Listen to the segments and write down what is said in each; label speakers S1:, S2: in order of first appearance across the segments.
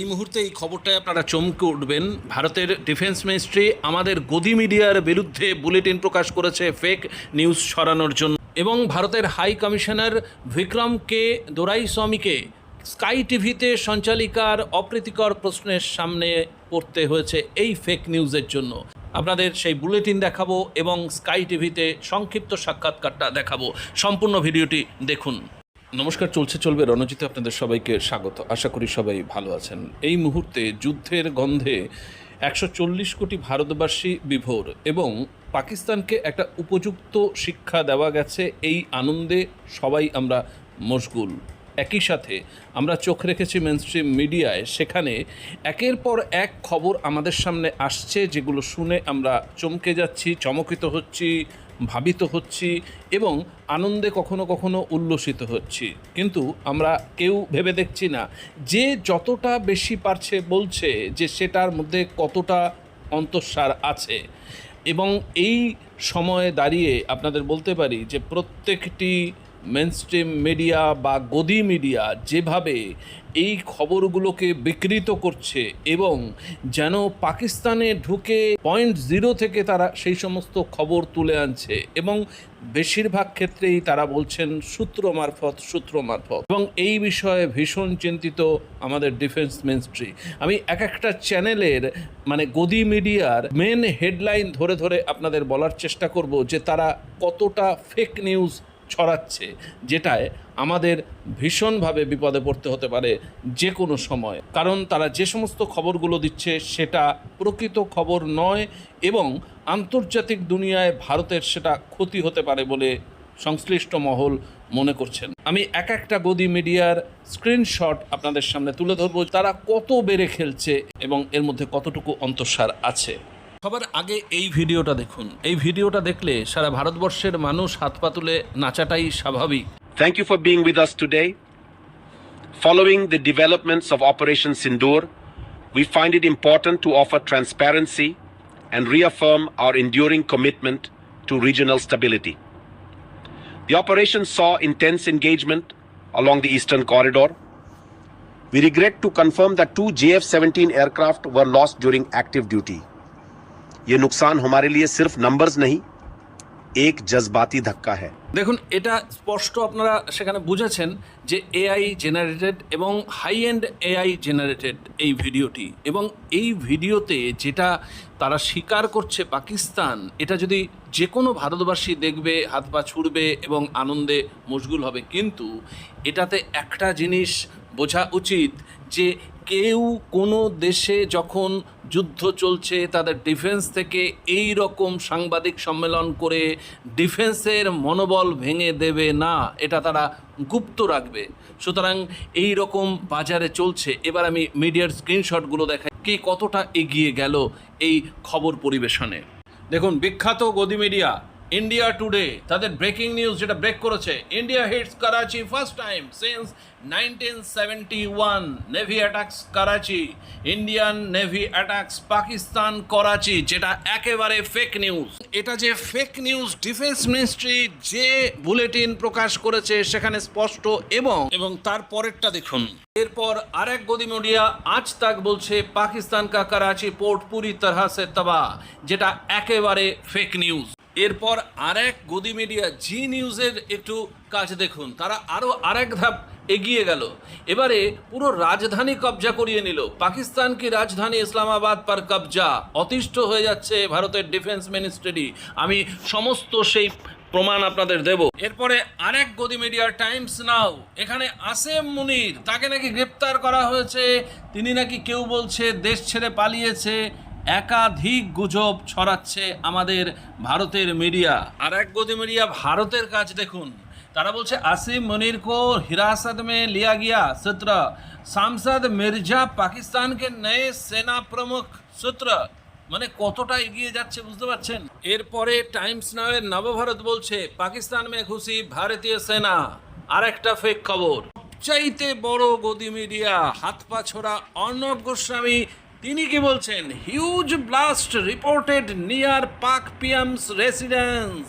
S1: এই মুহূর্তে এই খবরটায় আপনারা চমকে উঠবেন ভারতের ডিফেন্স মিনিস্ট্রি আমাদের গদি মিডিয়ার বিরুদ্ধে বুলেটিন প্রকাশ করেছে ফেক নিউজ ছড়ানোর জন্য এবং ভারতের হাই কমিশনার বিক্রম কে দোরাই স্বামীকে স্কাই টিভিতে সঞ্চালিকার অপ্রীতিকর প্রশ্নের সামনে পড়তে হয়েছে এই ফেক নিউজের জন্য আপনাদের সেই বুলেটিন দেখাবো এবং স্কাই টিভিতে সংক্ষিপ্ত সাক্ষাৎকারটা দেখাবো সম্পূর্ণ ভিডিওটি দেখুন নমস্কার চলছে চলবে রণজিতে আপনাদের সবাইকে স্বাগত আশা করি সবাই ভালো আছেন এই মুহূর্তে যুদ্ধের গন্ধে একশো চল্লিশ কোটি ভারতবাসী বিভোর এবং পাকিস্তানকে একটা উপযুক্ত শিক্ষা দেওয়া গেছে এই আনন্দে সবাই আমরা মশগুল একই সাথে আমরা চোখ রেখেছি মেনস্ট্রিম মিডিয়ায় সেখানে একের পর এক খবর আমাদের সামনে আসছে যেগুলো শুনে আমরা চমকে যাচ্ছি চমকিত হচ্ছি ভাবিত হচ্ছি এবং আনন্দে কখনো কখনো উল্লসিত হচ্ছি কিন্তু আমরা কেউ ভেবে দেখছি না যে যতটা বেশি পারছে বলছে যে সেটার মধ্যে কতটা অন্তঃসার আছে এবং এই সময়ে দাঁড়িয়ে আপনাদের বলতে পারি যে প্রত্যেকটি মেনস্ট্রিম মিডিয়া বা গদি মিডিয়া যেভাবে এই খবরগুলোকে বিকৃত করছে এবং যেন পাকিস্তানে ঢুকে পয়েন্ট জিরো থেকে তারা সেই সমস্ত খবর তুলে আনছে এবং বেশিরভাগ ক্ষেত্রেই তারা বলছেন সূত্র মারফত সূত্র মারফত এবং এই বিষয়ে ভীষণ চিন্তিত আমাদের ডিফেন্স মিনিস্ট্রি আমি এক একটা চ্যানেলের মানে গদি মিডিয়ার মেন হেডলাইন ধরে ধরে আপনাদের বলার চেষ্টা করব যে তারা কতটা ফেক নিউজ ছড়াচ্ছে যেটায় আমাদের ভীষণভাবে বিপদে পড়তে হতে পারে যে কোনো সময় কারণ তারা যে সমস্ত খবরগুলো দিচ্ছে সেটা প্রকৃত খবর নয় এবং আন্তর্জাতিক দুনিয়ায় ভারতের সেটা ক্ষতি হতে পারে বলে সংশ্লিষ্ট মহল মনে করছেন আমি এক একটা গদি মিডিয়ার স্ক্রিনশট আপনাদের সামনে তুলে ধরব তারা কত বেড়ে খেলছে এবং এর মধ্যে কতটুকু অন্তঃসার আছে সবার আগে এই ভিডিওটা দেখুন এই ভিডিওটা দেখলে সারা ভারতবর্ষের মানুষ হাত পা তুলে নাচাটাই স্বাভাবিক
S2: thank you for being with us today following the developments of operation Sindoor we find it important to offer transparency and reaffirm our enduring commitment to regional stability. The operation saw intense engagement along the Eastern Corridor. We regret to confirm that two JF 17 aircraft were lost during active duty. ये नुकसान हमारे लिए सिर्फ numbers नहीं एक जज्बाती धक्का है
S1: দেখুন এটা স্পষ্ট আপনারা সেখানে বুঝেছেন যে এআই জেনারেটেড এবং হাই এন্ড এআই জেনারেটেড এই ভিডিওটি এবং এই ভিডিওতে যেটা তারা স্বীকার করছে পাকিস্তান এটা যদি যে কোনো ভারতবাসী দেখবে হাত পা ছুড়বে এবং আনন্দে মশগুল হবে কিন্তু এটাতে একটা জিনিস বোঝা উচিত যে কেউ কোনো দেশে যখন যুদ্ধ চলছে তাদের ডিফেন্স থেকে এই রকম সাংবাদিক সম্মেলন করে ডিফেন্সের মনোবল ভেঙে দেবে না এটা তারা গুপ্ত রাখবে সুতরাং এই রকম বাজারে চলছে এবার আমি মিডিয়ার স্ক্রিনশটগুলো দেখাই কে কতটা এগিয়ে গেল এই খবর পরিবেশনে দেখুন বিখ্যাত গদি মিডিয়া ইন্ডিয়া টুডে তাদের ব্রেকিং নিউজ যেটা ব্রেক করেছে India hits Karachi first time since nineteen seventy one navy attacks Karachi Indian navy attacks Pakistan Karachi যেটা একেবারে ফেক নিউজ এটা যে ফেক নিউজ ডিফেন্স মিনিস্ট্রি যে বুলেটিন প্রকাশ করেছে সেখানে স্পষ্ট এবং এবং তার পরেরটা দেখুন এরপর আরেক গদি মিডিয়া আজ তাক বলছে পাকিস্তান কা করাচি পোর্ট পুরি তরহা সে তবা যেটা একেবারে ফেক নিউজ এরপর আর এক গদি মিডিয়া জি নিউজের একটু কাজ দেখুন তারা আরও আর এক ধাপ এগিয়ে গেল এবারে পুরো রাজধানী কবজা করিয়ে নিল পাকিস্তান কি রাজধানী ইসলামাবাদ পার কবজা অতিষ্ঠ হয়ে যাচ্ছে ভারতের ডিফেন্স মিনিস্ট্রি আমি সমস্ত সেই প্রমাণ আপনাদের দেব এরপরে আরেক গদি মিডিয়া টাইমস নাও এখানে আসেম মুনির তাকে নাকি গ্রেপ্তার করা হয়েছে তিনি নাকি কেউ বলছে দেশ ছেড়ে পালিয়েছে একাধিক গুজব ছড়াচ্ছে আমাদের ভারতের মিডিয়া আর এক গদি মিডিয়া ভারতের কাজ দেখুন তারা বলছে আসিম মনির কো হিরাসত মে লিয়া গিয়া সূত্র সাংসদ মির্জা পাকিস্তানকে নয় সেনা প্রমুখ সূত্র মানে কতটা এগিয়ে যাচ্ছে বুঝতে পারছেন এরপরে টাইমস নাওয়ের নবভারত বলছে পাকিস্তান মে খুশি ভারতীয় সেনা আর একটা ফেক খবর চাইতে বড় গদি মিডিয়া হাত পা ছড়া অর্ণব গোস্বামী তিনি কি বলছেন হিউজ ব্লাস্ট রিপোর্টেড নিয়ার পাক পিএমস রেসিডেন্স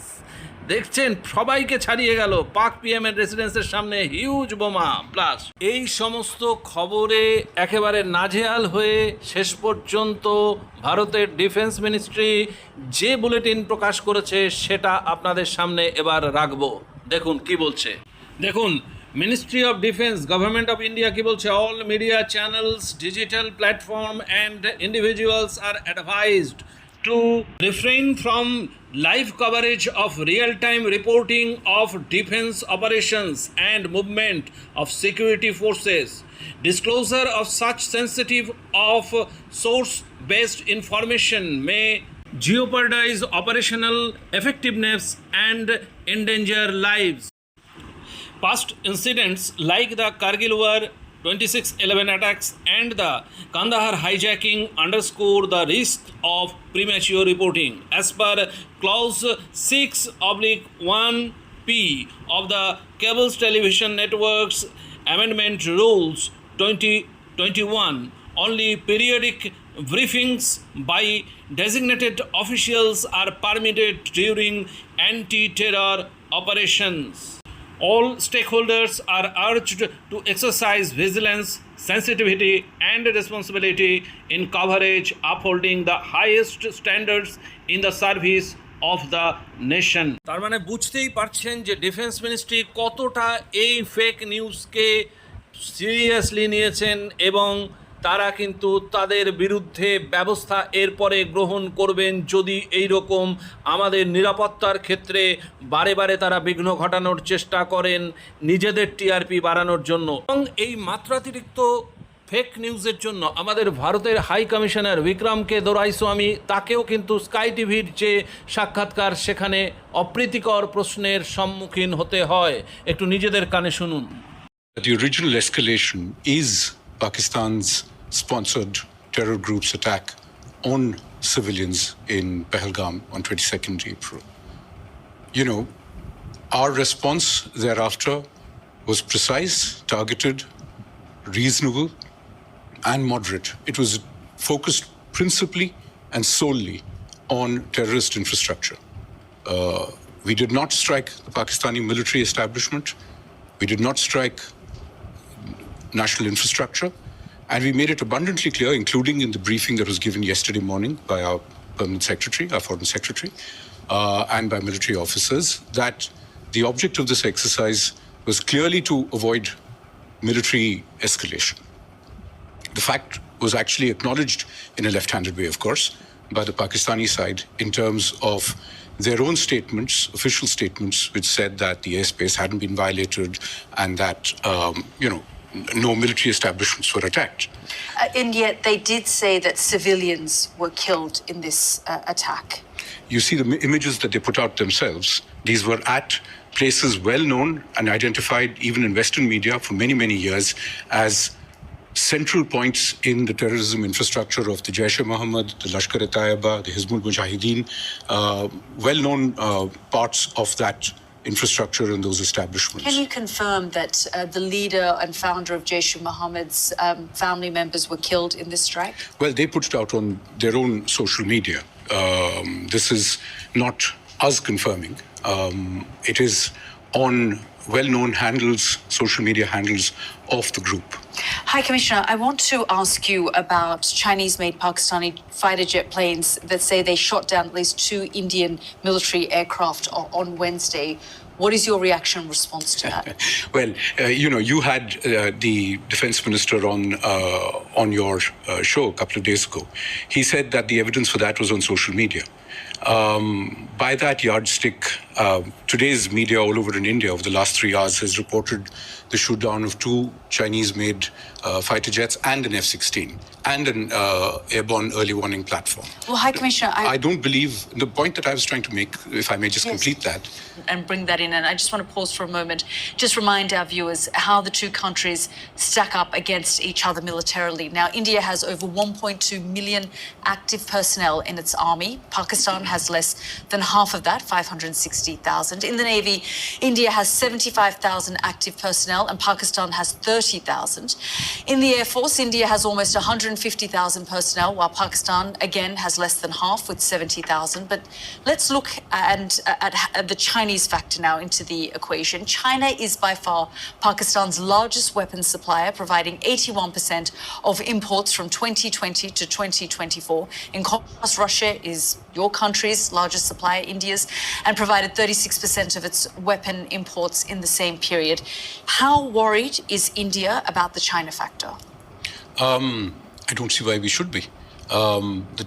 S1: দেখছেন সবাইকে ছাড়িয়ে গেল পাক পিএম এর রেসিডেন্সের সামনে হিউজ বোমা প্লাস এই সমস্ত খবরে একেবারে নাজেহাল হয়ে শেষ পর্যন্ত ভারতের ডিফেন্স মিনিস্ট্রি যে বুলেটিন প্রকাশ করেছে সেটা আপনাদের সামনে এবার রাখবো দেখুন কি বলছে দেখুন Ministry of Defence, Government of India ki bolche, all media channels, digital platform and individuals are advised to refrain from live coverage of real-time reporting of defense operations and movement of security forces. Disclosure of such sensitive of source-based information may jeopardize operational effectiveness and endanger lives past incidents like the Kargil war, 2611 attacks, and the Kandahar hijacking underscore the risk of premature reporting. As per clause 6 oblique 1p of the Cables Television Networks Amendment Rules 2021, only periodic briefings by designated officials are permitted during anti terror operations. all stakeholders are urged to exercise vigilance, sensitivity, and responsibility in coverage, upholding the highest standards in the service of the nation তার মানে বুঝতেই পারছেন যে defence ministry কতটা এই fake নিউজকে seriously নিয়েছেন এবং তারা কিন্তু তাদের বিরুদ্ধে ব্যবস্থা এরপরে গ্রহণ করবেন যদি এই রকম আমাদের নিরাপত্তার ক্ষেত্রে বারে বারে তারা বিঘ্ন ঘটানোর চেষ্টা করেন নিজেদের টিআরপি বাড়ানোর জন্য এবং এই মাত্রাতিরিক্ত ফেক নিউজের জন্য আমাদের ভারতের high commissioner Vikram K Doraiswamy তাকেও কিন্তু স্কাই টিভির যে সাক্ষাৎকার সেখানে অপ্রীতিকর প্রশ্নের সম্মুখীন হতে হয় একটু নিজেদের কানে শুনুন
S3: The original escalation is Pakistan's sponsored terror group's attack on civilians in Pahalgam on 22nd April. You know, our response thereafter was precise, targeted, reasonable, and moderate. It was focused principally and solely on terrorist infrastructure. Uh, we did not strike the Pakistani military establishment. We did not strike national infrastructure. And we made it abundantly clear, including in the briefing that was given yesterday morning by our permanent secretary, our foreign secretary, uh, and by military officers, that the object of this exercise was clearly to avoid military escalation. The fact was actually acknowledged in a left handed way, of course, by the Pakistani side in terms of their own statements, official statements, which said that the airspace hadn't been violated and that, um, you know, no military establishments were attacked.
S4: Uh, and yet they did say that civilians were killed in this uh, attack.
S3: You see the m- images that they put out themselves, these were at places well known and identified even in Western media for many, many years as central points in the terrorism infrastructure of the Jaish Muhammad, the Lashkar e Taiba, the Hizbul Mujahideen, uh, well known uh, parts of that infrastructure and those establishments.
S4: Can you confirm that uh, the leader and founder of Jeshu Mohammed's um, family members were killed in this strike?
S3: Well, they put it out on their own social media. Um, this is not us confirming. Um, it is on well known handles, social media handles of the group.
S4: Hi, Commissioner. I want to ask you about Chinese made Pakistani fighter jet planes that say they shot down at least two Indian military aircraft on Wednesday. What is your reaction response to that?
S3: well, uh, you know, you had uh, the defense minister on uh, on your uh, show a couple of days ago. He said that the evidence for that was on social media. Um, by that yardstick, uh, today's media all over in India over the last three hours has reported the shootdown of two Chinese made uh, fighter jets and an F 16 and an uh, airborne early warning platform.
S4: Well, hi, Commissioner, I...
S3: I... don't believe the point that I was trying to make, if I may just
S4: yes.
S3: complete that.
S4: And bring that in. And I just want to pause for a moment, just remind our viewers how the two countries stack up against each other militarily. Now, India has over 1.2 million active personnel in its army. Pakistan Pakistan has less than half of that, 560,000. In the Navy, India has 75,000 active personnel and Pakistan has 30,000. In the Air Force, India has almost 150,000 personnel, while Pakistan, again, has less than half with 70,000. But let's look and, uh, at, at the Chinese factor now into the equation. China is by far Pakistan's largest weapons supplier, providing 81% of imports from 2020 to 2024. In contrast, Russia is your countries, largest supplier India's, and provided 36% of its weapon imports in the same period. How worried is India about the China factor?
S3: Um, I don't see why we should be. Um, the